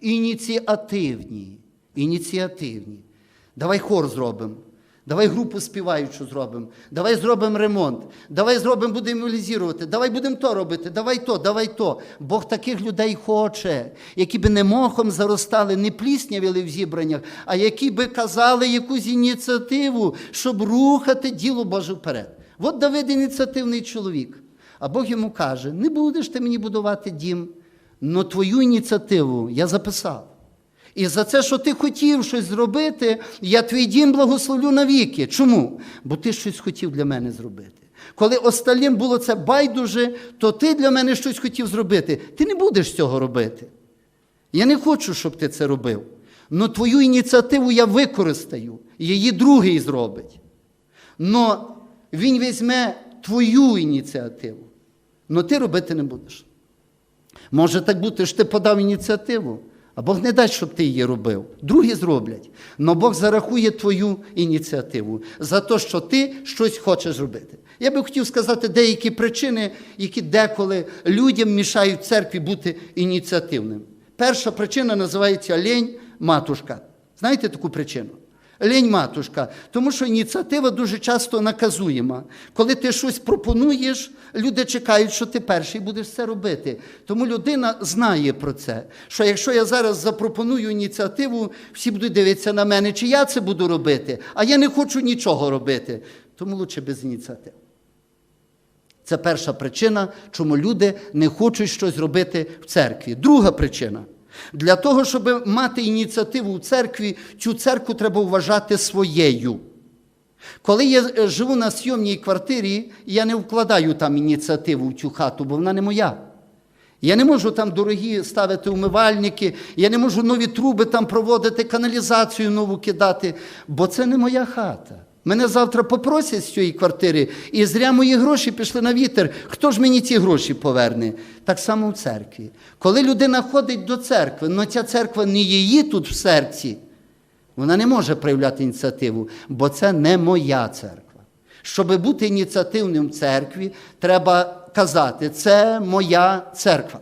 ініціативні. Ініціативні. Давай хор зробимо. Давай групу співаючу зробимо. Давай зробимо ремонт. Давай зробимо, будемо еволізувати. Давай будемо то робити. Давай то, давай то. Бог таких людей хоче, які би не мохом заростали, не пліснявили в зібраннях, а які би казали якусь ініціативу, щоб рухати діло Боже вперед. От Давид ініціативний чоловік. А Бог йому каже: не будеш ти мені будувати дім, але твою ініціативу я записав. І за це, що ти хотів щось зробити, я твій дім благословлю навіки. Чому? Бо ти щось хотів для мене зробити. Коли остальним було це байдуже, то ти для мене щось хотів зробити. Ти не будеш цього робити. Я не хочу, щоб ти це робив. Но твою ініціативу я використаю, її другий зробить. Но він візьме твою ініціативу, но ти робити не будеш. Може так бути, що ти подав ініціативу, а Бог не дасть, щоб ти її робив. Другі зроблять. Но Бог зарахує твою ініціативу за те, що ти щось хочеш робити. Я би хотів сказати деякі причини, які деколи людям мішають церкві бути ініціативним. Перша причина називається лень матушка. Знаєте таку причину? Лень матушка, тому що ініціатива дуже часто наказуєма. Коли ти щось пропонуєш, люди чекають, що ти перший будеш це робити. Тому людина знає про це, що якщо я зараз запропоную ініціативу, всі будуть дивитися на мене, чи я це буду робити, а я не хочу нічого робити. Тому лучше без ініціатив. Це перша причина, чому люди не хочуть щось робити в церкві. Друга причина. Для того, щоб мати ініціативу в церкві, цю церкву треба вважати своєю. Коли я е, живу на сйомній квартирі, я не вкладаю там ініціативу в цю хату, бо вона не моя. Я не можу там дорогі ставити умивальники, я не можу нові труби там проводити, каналізацію нову кидати, бо це не моя хата. Мене завтра попросять з цієї квартири, і зря мої гроші пішли на вітер. Хто ж мені ці гроші поверне? Так само в церкві. Коли людина ходить до церкви, але ця церква не її тут в серці, вона не може проявляти ініціативу, бо це не моя церква. Щоб бути ініціативним в церкві, треба казати, це моя церква.